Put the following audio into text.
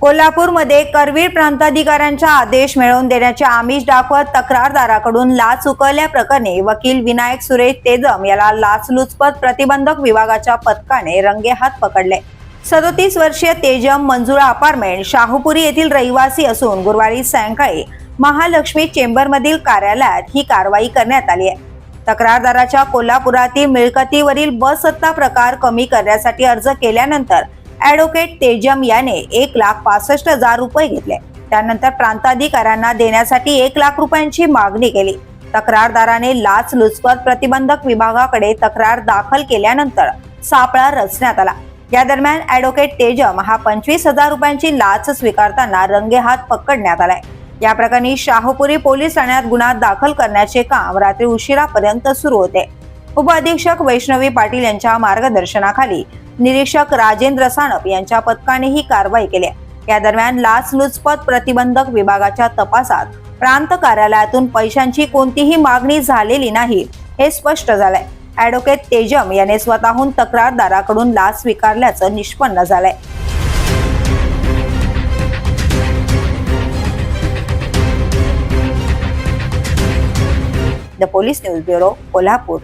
कोल्हापूरमध्ये करवीर प्रांताधिकाऱ्यांचा आदेश मिळवून देण्याचे आमिष दाखवत तक्रारदाराकडून लाच चुकवल्याप्रकरणी वकील विनायक सुरेश तेजम याला लाचलुचपत प्रतिबंधक विभागाच्या पथकाने रंगेहात पकडले. सदोतीस वर्षीय तेजम मंजुळा अपार्टमेंट शाहूपुरी येथील रहिवासी असून गुरुवारी सायंकाळी महालक्ष्मी चेंबरमधील कार्यालयात ही कारवाई करण्यात आली आहे. तक्रारदाराच्या कोल्हापुरातील मिळकतीवरील बसत्ता प्रकार कमी करण्यासाठी अर्ज केल्यानंतर ॲडव्होकेट तेजम याने एक लाख पासष्ट हजार रुपये घेतले. त्यानंतर प्रांताधिकाऱ्यांना देण्यासाठी एक लाख रुपयांची मागणी केली. तक्रारदाराने लाच लुचपत प्रतिबंधक विभागाकडे तक्रार दाखल केल्यानंतर सापळा रचण्यात आला. या दरम्यान ॲडव्होकेट तेजम हा पंचवीस हजार रुपयांची लाच स्वीकारताना रंगेहात पकडण्यात आलाय. या प्रकरणी शाहूपुरी पोलीस ठाण्यात गुन्हा दाखल करण्याचे काम रात्री उशिरापर्यंत सुरू होते. उपअधीक्षक वैष्णवी पाटील यांच्या मार्गदर्शनाखाली निरीक्षक राजेंद्र सानप यांच्या पथकाने ही कारवाई केली. या दरम्यान लाचलुचपत प्रतिबंधक विभागाच्या तपासात प्रांत कार्यालयातून पैशांची कोणतीही मागणी झालेली नाही हे स्पष्ट झालंय. ॲडव्होकेट तेजम याने स्वतःहून तक्रारदाराकडून लाच स्वीकारल्याचं निष्पन्न झालंय. The police news bureau Kolhapur.